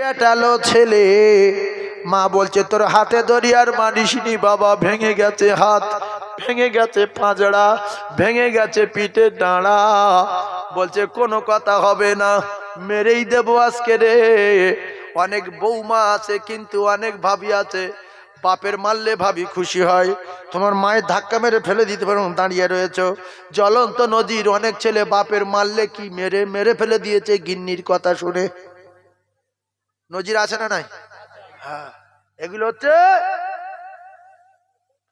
পেটালো ছেলে। মা বলছে, তোর হাতে দরিয়ার মানিসনি বাবা, ভেঙে গেছে হাত, ভেঙে গেছে পাঁজড়া, ভেঙে গেছে পিঠের ডাঁড়া। বলছে, কোনো কথা হবে না, মেরেই দেবো আজকে রে। অনেক বৌমা আছে, কিন্তু অনেক ভাবি আছে। বাপের মারলে ভাবি খুশি হয়। তোমার মায়ের ধাক্কা মেরে ফেলে দিতে পারো, দাঁড়িয়ে রয়েছ। জ্বলন্ত নদীর অনেক ছেলে বাপের মারলে কি মেরে মেরে ফেলে দিয়েছে, গিন্নির কথা শুনে। নজির আছে না নাই? হ্যাঁ। এগুলো হচ্ছে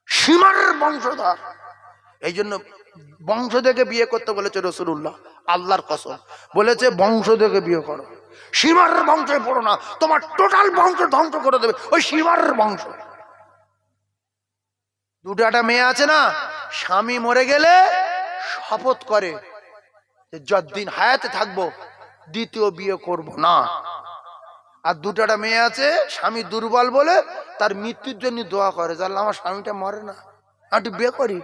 সীমার বংশধর। এই জন্য বংশ থেকে বিয়ে করতে বলেছে রসুল্লাহ আল্লাহর কসম। বলেছে বংশ থেকে বিয়ে করো। সীমার বংশে পড়ো না। তোমার টোটাল বংশ ধ্বংস করে দেবে। ওই সীমার বংশ। দুটো মেয়ে আছে না? স্বামী মরে গেলে শপথ করে যে, যতদিন হায়াতে থাকব, দ্বিতীয় বিয়ে করব না। আর দুটাটা মেয়ে আছে, স্বামী দুর্বল বলে তার মৃত্যুর জন্য দোয়া করে। জানলে আমার স্বামীটা মরে না। আমি একটু করি।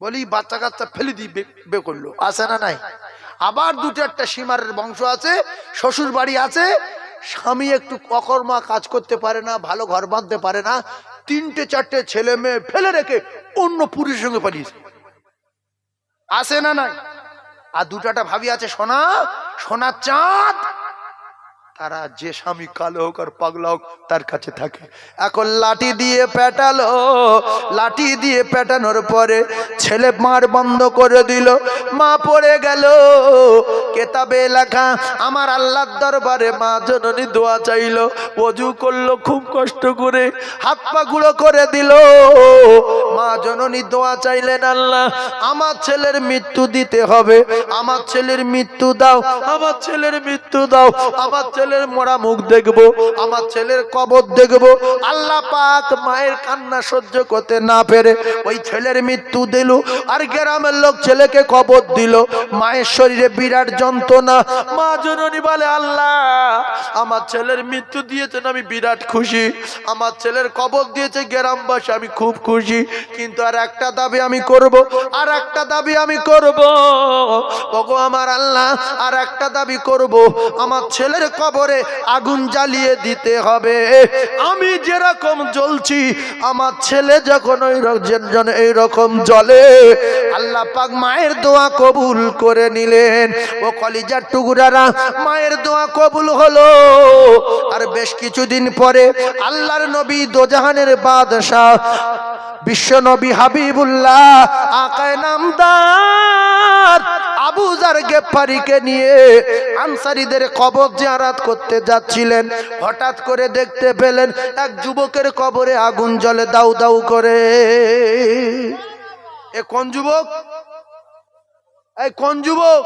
বলি বাচ্চা কাচ্চা ফেলে দিই বে করল। আছে না নাই? আবার দুটো একটা সীমারের বংশ আছে, শ্বশুর বাড়ি আছে। স্বামী একটু অকর্মা কাজ করতে পারে না, ভালো ঘর বাঁধতে পারে না। তিনটে, চারটে ছেলে মেয়ে ফেলে রেখে অন্য পুরুষের সঙ্গে পালিয়েছে। আছে না নাই? আর দুটাটা ভাবি আছে, সোনা, সোনার চাঁদ তারা যে স্বামী কালো হোক আর পাগলা হোক, তার কাছে থাকে। এখন লাঠি দিয়ে পেটালো। লাঠি দিয়ে পেটানোর পরে ছেলে মার বন্ধ করে দিল। মা পড়ে গেল। কেতাবে লেখা, আমার আল্লাহর দরবারে মা জননী দোয়া চাইলো। অজু করল, খুব কষ্ট করে হাত পা গুঁড়ো করে দিল। মা জননী দোয়া চাইলেন, আল্লাহ, আমার ছেলের মৃত্যু দিতে হবে। আমার ছেলের মৃত্যু দাও, আমার ছেলের মৃত্যু দাও, আমার ছেলের মরা মুখ দেখব, আমার ছেলের কবর দেখব। আল্লাহ পাক মায়ের কান্না সহ্য করতে না পেরে ওই ছেলের মৃত্যু দিল আর গ্রামের লোক ছেলেকে কবর দিল। মায়ের শরীরে বিরাট যন্ত্রণা। মা জননী বলে, আল্লাহ, আমার ছেলের মৃত্যু দিয়েছেন, আমি বিরাট খুশি। আমার ছেলের কবর দিয়েছে গ্রামবাসী, আমি খুব খুশি। কিন্তু আর একটা দাবি আমি করব, আর একটা দাবি আমি করব। ওগো আমার আল্লাহ, আর একটা দাবি করব। আমার ছেলের কবরে আগুন জ্বালিয়ে দিতে হবে। আমি যেরকম জ্বলছি, আমার ছেলে যখন ওই জন এইরকম জলে আল্লাহ পাক মায়ের দোয়া কবুল করে নিলেন। ও কলিজার টুকুরারা, মায়ের দোয়া কবুল হলো। আর বেশ কিছুদিন পরে আল্লাহর নবী দোজাহানের বাদশাহ, বিশ্ব নবী হাবিবুল্লাহ, আকায় নামদার আবু গেফারিকে নিয়ে আনসারীদের কবর জিয়ারাত করতে যাচ্ছিলেন। হঠাৎ করে দেখতে পেলেন এক যুবকের কবরে আগুন জ্বলে দাউ দাউ করে। এ কোন যুবক? এই কোন যুবক?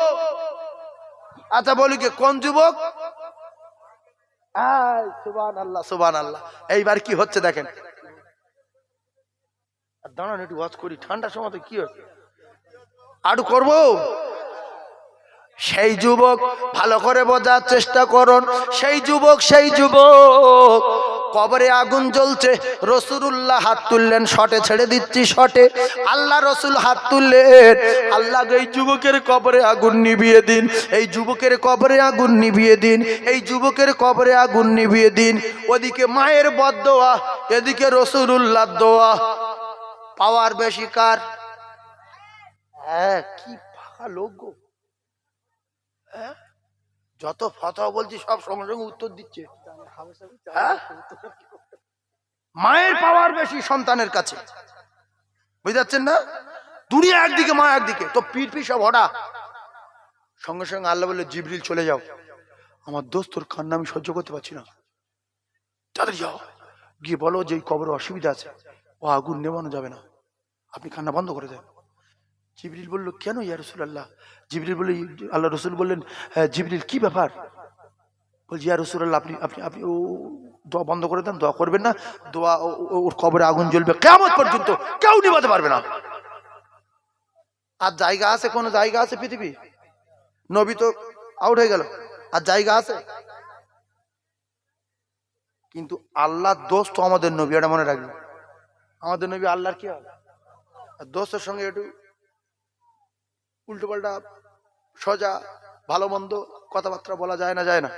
আচ্ছা বলি কি, কোন যুবক? সুবান আল্লাহ সুবান আল্লাহ এইবার কি হচ্ছে দেখেন। দাঁড়ান, একটু ওয়াজ করি। ঠান্ডার সময় তো কি হচ্ছে? আরও করব? সেই যুবক ভালো করে বোঝার চেষ্টা করুন। সেই যুবক সেই যুবক। কবরে আগুন জ্বলছে রসুল্লাহ হাত তুললেন, শটে ছেড়ে দিচ্ছি, শটে। আল্লাহ রসুল হাত তুললেন। আল্লাহ এই যুবকের কবরে আগুন নিভিয়ে দিন। এই যুবকের কবরে আগুন নিভিয়ে দিন। এই যুবকের কবরে আগুন নিভিয়ে দিন। ওদিকে মায়ের বদোয়া এদিকে রসুল্লাহ দোয়া। পাওয়ার বেশি কার? হ্যাঁ কি ফাঁকা লোক গো? যত ফতোয়া বলছি, সব সঙ্গে সঙ্গে উত্তর দিচ্ছে। হ্যাঁ? মায়ের পাওয়ার বেশি সন্তানের কাছে। বুঝতে পারছেন না? দুনিয়া একদিকে, মা একদিকে। তো পিঠ পিঠ সব হঠাৎ। সঙ্গে সঙ্গে আল্লাহ বলে জিবরিল চলে যাও। আমার দোস্ত তোর কান্না আমি সহ্য করতে পারছি না। তাড়াতাড়ি যাও। গিয়ে বলো যে কবরে অসুবিধা আছে। ও আগুন নেবানো যাবে না। আপনি কান্না বন্ধ করে দেন। জিবরিল বলল, কেন ইয়া রসুল্লাহ জিবরিল বলল আল্লাহ রসুল বললেন হ্যাঁ জিবরিল, কি ব্যাপার? বলছি, ইয়া রসুল আল্লাহ আপনি আপনি আপনি, ও, দোয়া বন্ধ করে দেন, দোয়া করবেন না, দোয়া ওর কবরে আগুন জ্বলবে কেমন পর্যন্ত কেউ নিবাতে পারবে না। আর জায়গা আছে, কোনো জায়গা আছে পৃথিবী? নবী তো আউট হয়ে গেল, আর জায়গা আছে? কিন্তু আল্লাহর দোষ তো আমাদের নবী, এটা মনে রাখবে আমাদের নবী আল্লাহর কি হবে আর দোস্তের সঙ্গে একটু উল্টো পাল্টা সোজা, ভালো মন্দ কথাবার্তা বলা যায় না যায় না।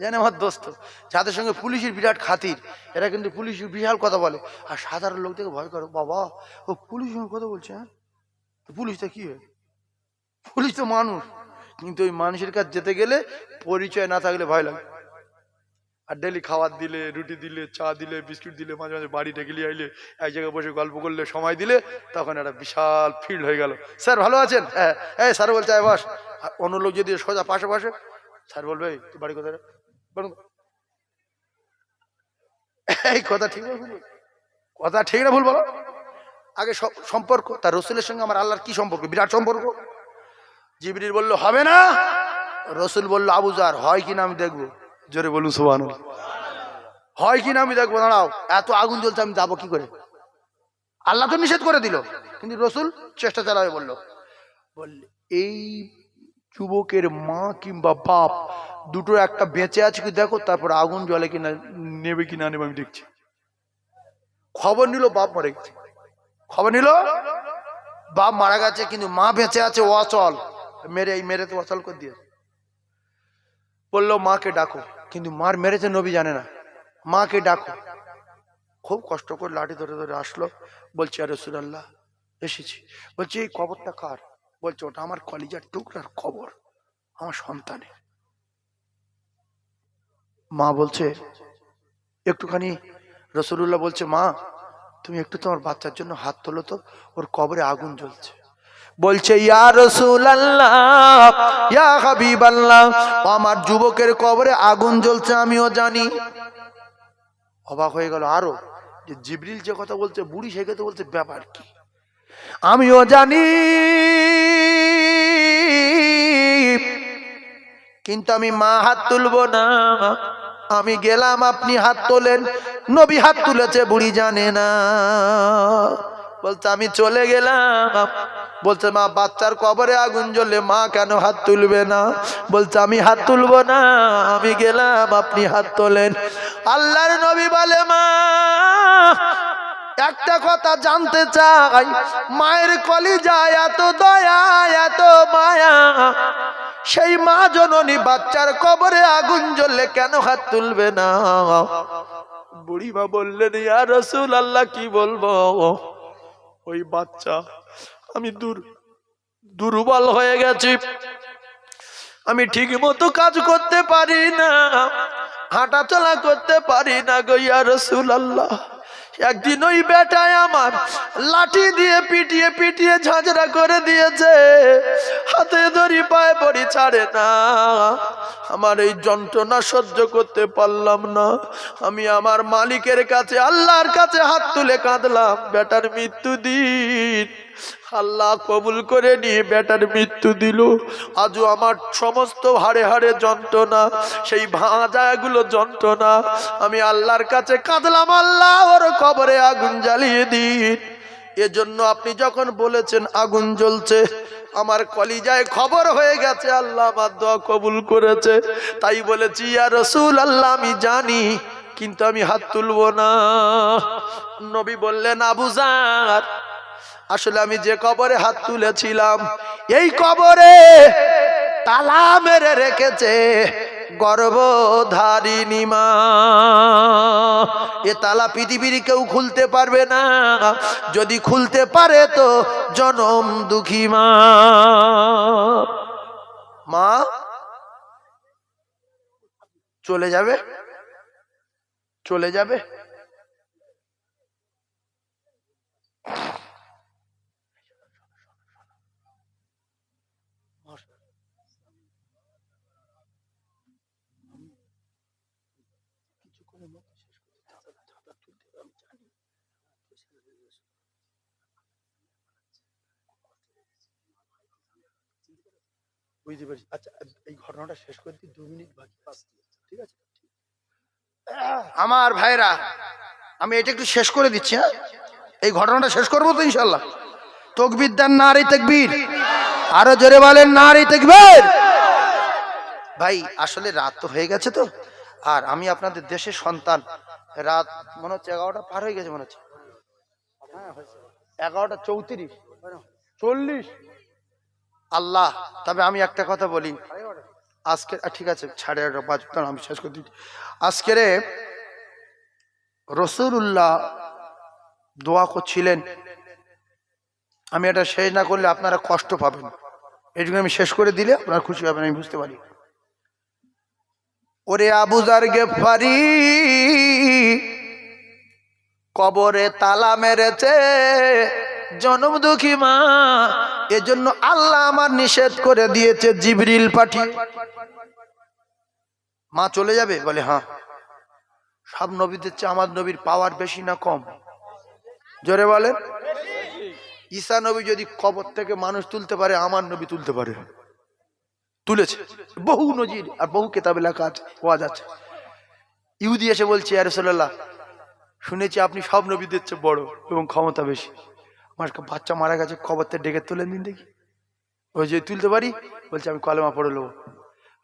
জানে আমার দোস্ত। যাদের সঙ্গে পুলিশের বিরাট খাতির, এরা কিন্তু পুলিশ বিশাল কথা বলে। আর সাধারণ লোক থেকে ভয় করে, বাবা, ও পুলিশ কথা বলছে হ্যাঁ? পুলিশটা কি হয়? পুলিশ তো মানুষ। কিন্তু ওই মানুষের কাছে যেতে গেলে পরিচয় না থাকলে ভয় লাগে। আর ডেলি খাবার দিলে রুটি দিলে চা দিলে বিস্কুট দিলে মাঝে মাঝে বাড়ি ডেকে নিয়ে আইলে এক জায়গায় বসে গল্প করলে সময় দিলে তখন একটা বিশাল ফিল্ড হয়ে গেল। স্যার ভালো আছেন? হ্যাঁ এই স্যার বলছে আয় বাস। আর অন্য লোক যদি সোজা পাশে পাশে স্যার বলবে তুই বাড়ি কোথায় রে?" বলুন, এই কথা ঠিক না কথা ঠিক না ভুল বলো? আগে সম্পর্ক তার রসুলের সঙ্গে আমার আল্লাহর কি সম্পর্ক? বিরাট সম্পর্ক। জিবরির বলল হবে না। রসুল বলল আবুজার হয় কিনা আমি দেখব। জোরে বলুন সোহান হয় কিনা আমি দেখব, দাঁড়াও। এত আগুন জ্বলছে, আমি যাব কি করে? আল্লাহ তো নিষেধ করে দিল, কিন্তু রসুল চেষ্টা চালাবে বলল। বললে, এই যুবকের মা কিংবা বাপ দুটো একটা বেঁচে আছে কি দেখো, তারপর আগুন জলে কিনা, নেবে কিনা নেবে আমি দেখছি। খবর নিল, বাপ মরে গেছে। খবর নিল? বাপ মারা গেছে, কিন্তু মা বেঁচে আছে অচল মেরে, এই মেরে তো অচল করে দিয়ে বলল, মাকে ডাকো। কিন্তু মার মেরেছে নবী জানে না। মাকে ডাকো। খুব কষ্ট করে লাঠি ধরে ধরে আসলো। বলছে আর সুরাল্লাহ এসেছি। বলছি, এই কবরটা কার? বলছে, ওটা আমার কলিজার টুকরার কবর, আমার সন্তানের। মা বলছে, একটুখানি রসুল্লাহ বলছে, মা, তুমি একটু তোমার বাচ্চার জন্য হাত তোলো তো, ওর কবরে আগুন জ্বলছে। বলছে, ইয়া রসুলাল্লাহ, ইয়া হাবিবাল্লাহ। আমার যুবকের কবরে আগুন জ্বলছে, আমিও জানি। অবাক হয়ে গেল আরও, যে জিবরিল যে কথা বলছে, বুড়ি সে কথা বলছে, ব্যাপার কি? আমিও জানি। কিন্তু আমি মা হাত তুলবো না। আমি গেলাম, আপনি হাত তোলেন, নবী হাত তুলেছে, বুড়ি জানে না। বলছে, আমি চলে গেলাম বলছে, মা, বাচ্চার কবরে আগুন জ্বললে মা কেন হাত তুলবে না? বলছে, আমি হাত তুলবো না, আমি গেলাম, আপনি হাত তোলেন। আল্লাহর নবী বলে, মা, একটা কথা জানতে চাই, মায়ের কলি যায় এত দয়া, এত মায়া, সেই মা জননী বাচ্চার কবরে আগুন জ্বললে কেন হাত তুলবে না? বুড়ি মা বললেন, ইয়া রসুল আল্লাহ কি বলব? ওই বাচ্চা আমি দূর, দুর্বল হয়ে গেছি। আমি ঠিক মতো কাজ করতে পারি না হাঁটা চলা করতে পারি না গইয়া রসুল আল্লাহ একদিন ওই বেটায় আমার লাঠি দিয়ে পিটিয়ে পিটিয়ে ঝাঁঝরা করে দিয়েছে। হাতে ধরি পায়ে পড়ি ছাড়ে না। আমার এই যন্ত্রণা সহ্য করতে পারলাম না। আমি আমার মালিকের কাছে, আল্লাহর কাছে হাত তুলে কাঁদলাম। বেটার মৃত্যু দিন আল্লাহ কবুল করে নিয়ে বেটার মৃত্যু দিল। আজও আমার সমস্ত হাড়ে হাড়ে যন্ত্রণা, সেই ভাঁজাগুলো যন্ত্রণা। আমি আল্লাহর কাছে কাঁদলাম আল্লাহ ওর কবরে আগুন জ্বালিয়ে দিন। এজন্য আপনি যখন বলেছেন আগুন জ্বলছে, আমার কলিজায় খবর হয়ে গেছে, আল্লাহ আমার দোয়া কবুল করেছে। তাই বলেছি, ইয়া রসুল আল্লাহ, আমি জানি, কিন্তু আমি হাত তুলবো না। নবী বললেন আবুজার আসলে আমি যে কবরে হাত তুলেছিলাম, এই কবরে তালা মেরে রেখেছে গর্ভধারিণী মা এ তালা পৃথিবীর কেউ খুলতে পারবে না, যদি খুলতে পারে তো জনম দুঃখী মা। মা, চলে যাবে? চলে যাবে? বুঝতে আচ্ছা এই ঘটনাটা শেষ করে দিই, দু মিনিট বাকি ঠিক আছে? আমার ভাইরা, আমি এটা একটু শেষ করে দিচ্ছি হ্যাঁ? এই ঘটনাটা শেষ করব তো ইনশাল্লাহ তকবির নারী তকবীর। আরও জোরে বলেন, নারী তকবীর। ভাই, আসলে রাত তো হয়ে গেছে তো। আর আমি আপনাদের দেশের সন্তান। রাত মনে হচ্ছে এগারোটা পার হয়ে গেছে মনে হচ্ছে। এগারোটা চৌত্রিশ। চল্লিশ। আল্লাহ, তবে আমি একটা কথা বলি। আজকে ঠিক আছে, সাড়ে এগারোটা বাজতে আমি শেষ করে দিচ্ছি আজকের রসুল্লাহ দোয়া করছিলেন। আমি এটা শেষ না করলে আপনারা কষ্ট পাবেন। এটুকু আমি শেষ করে দিলে আপনারা খুশি হবেন, আমি বুঝতে পারি। ওরে আবুজার গেফারি, কবরে তালা মেরেছে, জনম দুঃখী মা। এজন্য আল্লাহ আমার নিষেধ করে দিয়েছে, জিবরিল পাঠিয়ে মা চলে যাবে? বলে হ্যাঁ। সব নবীদের চেয়ে আমার নবীর পাওয়ার বেশি না কম? জোরে বলেন। ঈসা নবী যদি কবর থেকে মানুষ তুলতে পারে, আমার নবী তুলতে পারে। তুলেছে। বহু নজির আর বহু কেতাবে লেখা আছে ওয়াজ আছে ইহুদি এসে বলছে আরসোল্লাহ শুনেছি আপনি সব নবীদের চেয়ে বড় এবং ক্ষমতা বেশি। আমার বাচ্চা মারা গেছে খবরটা ডেকে তুলে দিন দেখি। ওই যে তুলতে পারি? বলছে, আমি কলেমা পড়ে নেব।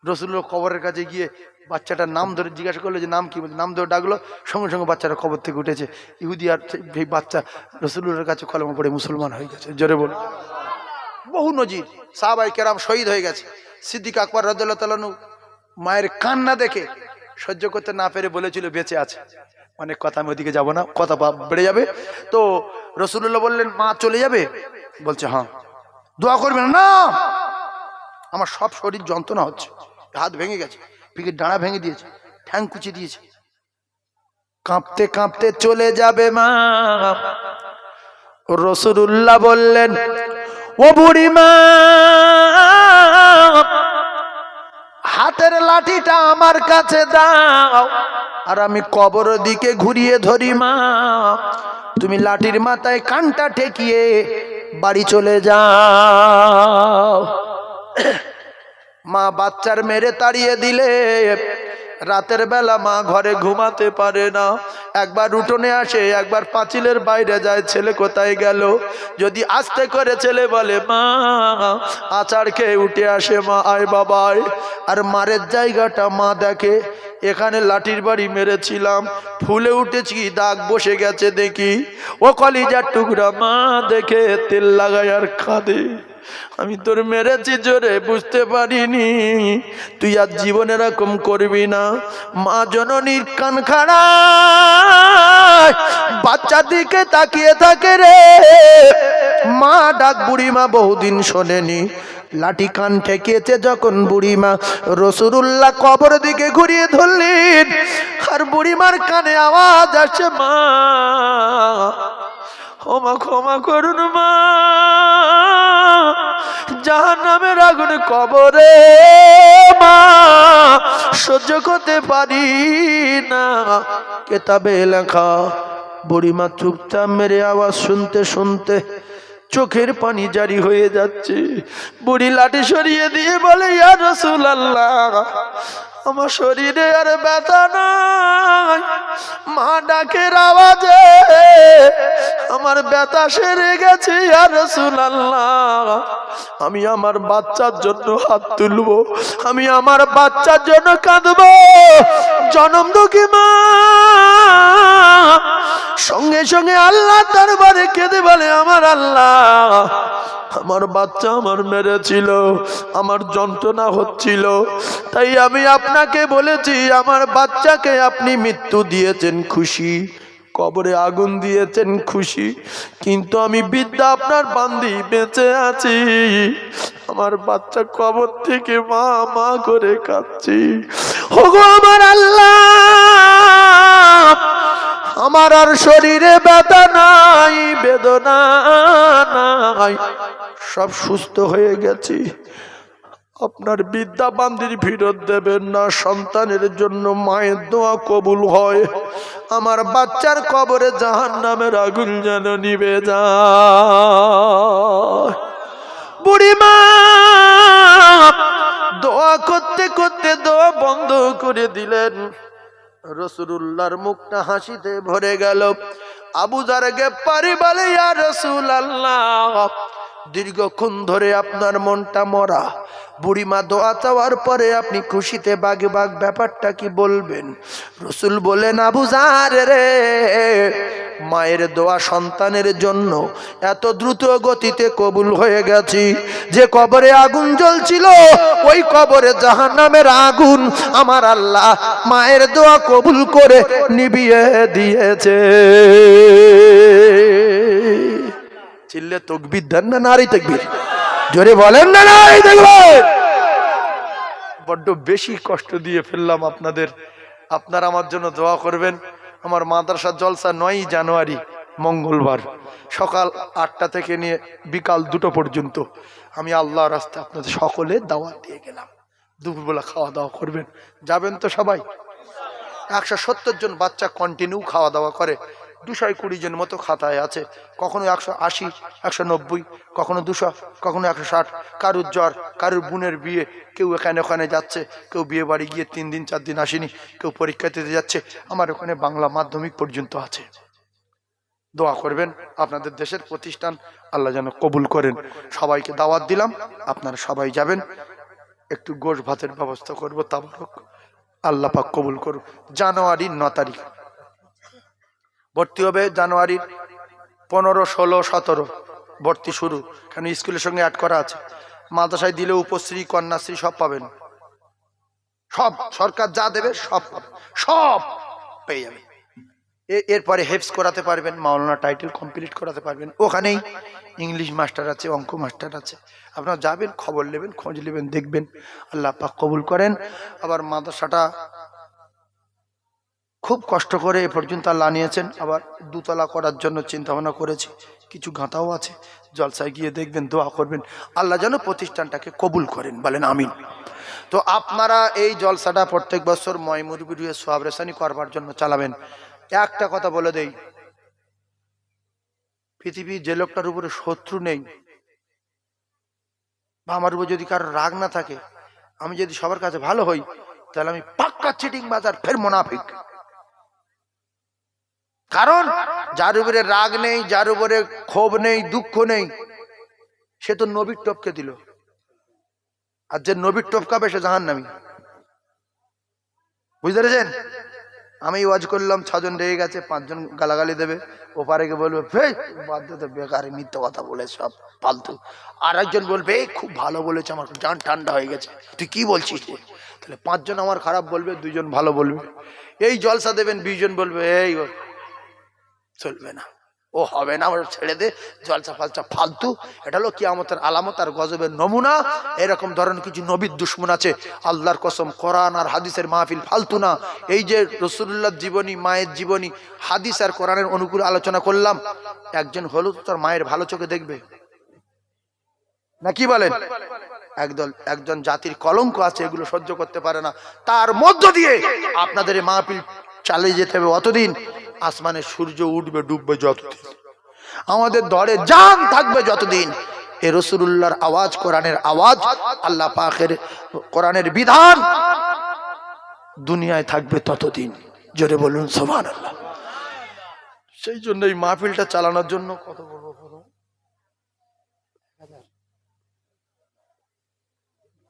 রসুল্লাহ কবরের কাছে গিয়ে বাচ্চাটার নাম ধরে জিজ্ঞাসা করল যে, নাম কি? বলছে, নাম ধরে ডাকলো, সঙ্গে সঙ্গে বাচ্চাটা কবর থেকে উঠেছে। ইহুদি আর সেই বাচ্চা রসুল্লাহর কাছে কলেমা পড়ে মুসলমান হয়ে গেছে। জোরে বল বহু নজির, সাহাবাই কেরাম শহীদ হয়ে গেছে। সিদ্দিক আকবর তালানু মায়ের কান্না দেখে সহ্য করতে না পেরে বলেছিল, বেঁচে আছে। অনেক কথা আমি ওদিকে যাব না, কথা বেড়ে যাবে। তো রসুল্লাহ বললেন, মা চলে যাবে? বলছে হ্যাঁ। দোয়া করবেন? না। আমার সব শরীর যন্ত্রণা হচ্ছে, হাত ভেঙে গেছে পিকের ডাঁড়া ভেঙে দিয়েছে, ঠ্যাং কুচি দিয়েছে। কাঁপতে কাঁপতে চলে যাবে মা। রসুল্লাহ বললেন হাতের লাঠিটা আমার কাছে দাও, আর আমি কবর দিকে ঘুরিয়ে ধরি, মা। তুমি লাঠির মাথায় কানটা ঠেকিয়ে বাড়ি চলে যাও। মা বাচ্চার মেরে তাড়িয়ে দিলে রাতের বেলা মা ঘরে ঘুমাতে পারে না। একবার উঠোনে আসে, একবার পাঁচিলের বাইরে যায়, ছেলে কোথায় গেল? যদি আস্তে করে ছেলে বলে, মা, আচার খেয়ে উঠে আসে মা, আয় বাবাই আর মারের জায়গাটা মা দেখে, এখানে লাঠির বাড়ি মেরেছিলাম, ফুলে উঠেছি, দাগ বসে গেছে দেখি। ও কলিজার টুকরা মা দেখে, তেল লাগায় আর খাদে আমি তোর মেরেছি জোরে, বুঝতে পারিনি। তুই আর জীবন এরকম করবি না। মা জননীর কান খাড়া বাচ্চার দিকে তাকিয়ে থাকে রে। মা ডাক, বুড়িমা বহুদিন শোনেনি। লাঠি কান ঠেকিয়েছে যখন বুড়িমা। রসুরুল্লাহ কবর দিকে ঘুরিয়ে ধরলেন। আর বুড়িমার কানে আওয়াজ আসছে মা। ক্ষমা ক্ষমা করুন মা। জাহান নামের আগুন কবরে মা। সহ্য করতে পারি না। কেতাবে লেখা, বুড়িমা চুপচাপ মেরে আওয়াজ শুনতে শুনতে চোখের পানি জারি হয়ে যাচ্ছে। বুড়ি লাঠি সরিয়ে দিয়ে বলে, ইয়া রসুল আল্লাহ আমার শরীরে আর ব্যথা নাই। মা ডাকের আওয়াজে আমার ব্যথা সেরে গেছে আর আল্লাহ আমি আমার বাচ্চার জন্য হাত তুলবো, আমি আমার বাচ্চার জন্য কাঁদবো। জনম দুঃখী মা। সঙ্গে সঙ্গে আল্লাহ তার দরবারে কেঁদে বলে, আমার আল্লাহ, আমার বাচ্চা আমার মেরেছিল, আমার যন্ত্রণা হচ্ছিল। তাই আমি আপনাকে বলেছি, আমার বাচ্চাকে আপনি মৃত্যু দিয়েছেন খুশি, কবরে আগুন দিয়েছেন খুশি, কিন্তু আমি বিদ্যা আপনার বান্দি বেঁচে আছি। আমার বাচ্চা কবর থেকে মা মা করে কাঁদছি। ওগো আমার আল্লাহ, আমার আর শরীরে ব্যথা নাই, বেদনা নাই। সব সুস্থ হয়ে গেছি। আপনার বিদ্যা বান্দির ফিরত দেবেন না, সন্তানের জন্য মায়ের দোয়া কবুল হয়। আমার বাচ্চার কবরে জাহান নামের আগুন যেন নিবে যা বুড়িমা, দোয়া করতে করতে দোয়া বন্ধ করে দিলেন। রসুল্লাহর মুখটা হাসিতে ভরে গেল। আবু জারগে পারি বলে রসুল আল্লাহ দীর্ঘক্ষণ ধরে আপনার মনটা মরা। বুড়িমা দোয়া চাওয়ার পরে আপনি খুশিতে বাগে বাঘ ব্যাপারটা কি বলবেন? রসুল বলেন, আবু জার রে, মায়ের দোয়া সন্তানের জন্য এত দ্রুত গতিতে কবুল হয়ে গেছি। যে কবরে আগুন জ্বলছিল, ওই কবরে জাহান নামের আগুন আমার আল্লাহ মায়ের দোয়া কবুল করে নিবিয়ে দিয়েছে। চিল্লে তকবির দেন না নারী তকবির? জোরে বলেন না নারী তকবির বড্ড বেশি কষ্ট দিয়ে ফেললাম আপনাদের। আপনারা আমার জন্য দোয়া করবেন। আমার মাদ্রাসা জলসা নয়ই জানুয়ারি, মঙ্গলবার। সকাল আটটা থেকে নিয়ে বিকাল দুটো পর্যন্ত আমি আল্লাহ রাস্তা আপনাদের সকলে দাওয়াত দিয়ে গেলাম। দুপুরবেলা খাওয়া দাওয়া করবেন। যাবেন তো সবাই? একশো সত্তর জন বাচ্চা কন্টিনিউ খাওয়া দাওয়া করে। দুশো কুড়ি জন মতো খাতায় আছে। কখনো একশো আশি, একশো নব্বই, কখনো দুশো, কখনো একশো ষাট। কারুর জ্বর, কারুর বোনের বিয়ে, কেউ এখানে ওখানে যাচ্ছে, কেউ বিয়ে বাড়ি গিয়ে তিন দিন, চার দিন আসেনি, কেউ পরীক্ষা দিতে যাচ্ছে। আমার ওখানে বাংলা মাধ্যমিক পর্যন্ত আছে। দোয়া করবেন, আপনাদের দেশের প্রতিষ্ঠান আল্লাহ যেন কবুল করেন। সবাইকে দাওয়াত দিলাম, আপনারা সবাই যাবেন। একটু গোশ ভাতের ব্যবস্থা করব, তাবারক। আল্লাহ পাক কবুল করুন জানুয়ারির ন তারিখ। ভর্তি হবে জানুয়ারির পনেরো, ষোলো, সতেরো। ভর্তি শুরু। কেন? স্কুলের সঙ্গে অ্যাড করা আছে। মাদ্রাসায় দিলে উপশ্রী, কন্যাশ্রী সব পাবেন। সব। সরকার যা দেবে সব পাবেন। সব পেয়ে যাবে এরপরে হেফস করাতে পারবেন, মাওলানা টাইটেল কমপ্লিট করাতে পারবেন। ওখানেই ইংলিশ মাস্টার আছে, অঙ্ক মাস্টার আছে। আপনারা যাবেন, খবর নেবেন, খোঁজ নেবেন, দেখবেন। আল্লাহ পাক কবুল করেন। আবার মাদ্রাসাটা খুব কষ্ট করে এ পর্যন্ত আল্লাহ নিয়েছেন আবার দুতলা করার জন্য চিন্তা ভাবনা করেছি। কিছু গাঁথাও আছে। জলসায় গিয়ে দেখবেন, দোয়া করবেন। আল্লাহ যেন প্রতিষ্ঠানটাকে কবুল করেন, বলেন আমিন। তো আপনারা এই জলসাটা প্রত্যেক বছর ময়মুরবির হয়ে সোয়াব করবার জন্য চালাবেন। একটা কথা বলে দেই। পৃথিবীর যে লোকটার উপরে শত্রু নেই, বা আমার উপর যদি কারও রাগ না থাকে, আমি যদি সবার কাছে ভালো হই, তাহলে আমি পাক্কা চিটিং বাজার ফের মোনাফিক। কারণ যার উপরে রাগ নেই যার উপরে ক্ষোভ নেই দুঃখ নেই সে তো নবীর টপকে দিল। আর যে নবীর টপকাবে সে জাহান নামি বুঝতে পেরেছেন? আমি ওয়াজ করলাম ছজন রেগে গেছে পাঁচজন গালাগালি দেবে। ওপারে গিয়ে বলবে "হেই, বাদ তো বেকার মিথ্যে কথা বলে সব ফালতু। আর একজন বলবে এই খুব ভালো বলেছে আমার জান ঠান্ডা হয়ে গেছে। তুই কি বলছিস? রে?" তাহলে পাঁচজন আমার খারাপ বলবে দুইজন ভালো বলবে। এই জলসা দেবেন বিশজন বলবে এই ও চলবে না। ও হবে না ওর ছেড়ে দে, জলসা ফালসা ফালতু। এটা হলো কিয়ামতের আলামত আর গজবের নমুনা। এরকম ধরনের কিছু নবীর দুশ্মন আছে। আল্লাহর কসম, কোরআন আর হাদিসের মাহফিল ফালতু না। এই যে রসুল্লাহ জীবনী, মায়ের জীবনী, হাদিস আর কোরআনের অনুকূল আলোচনা করলাম, একজন হলো তার মায়ের ভালো চোখে দেখবে। না কি বলেন? একদল, একজন জাতির কলঙ্ক আছে, এগুলো সহ্য করতে পারে না। তার মধ্য দিয়ে আপনাদের মাহফিল চালিয়ে যেতে হবে অতদিন। আসমানে সূর্য উঠবে, ডুববে যতদিন আমাদের দরে জান থাকবে যতদিন। এ রসুল্লাহর আওয়াজ, কোরআনের আওয়াজ, আল্লাহ পাকের কোরআনের বিধান দুনিয়ায় থাকবে ততদিন। জোরে বলুন সোমান আল্লাহ সেই জন্য এই মাহফিলটা চালানোর জন্য কত বলো?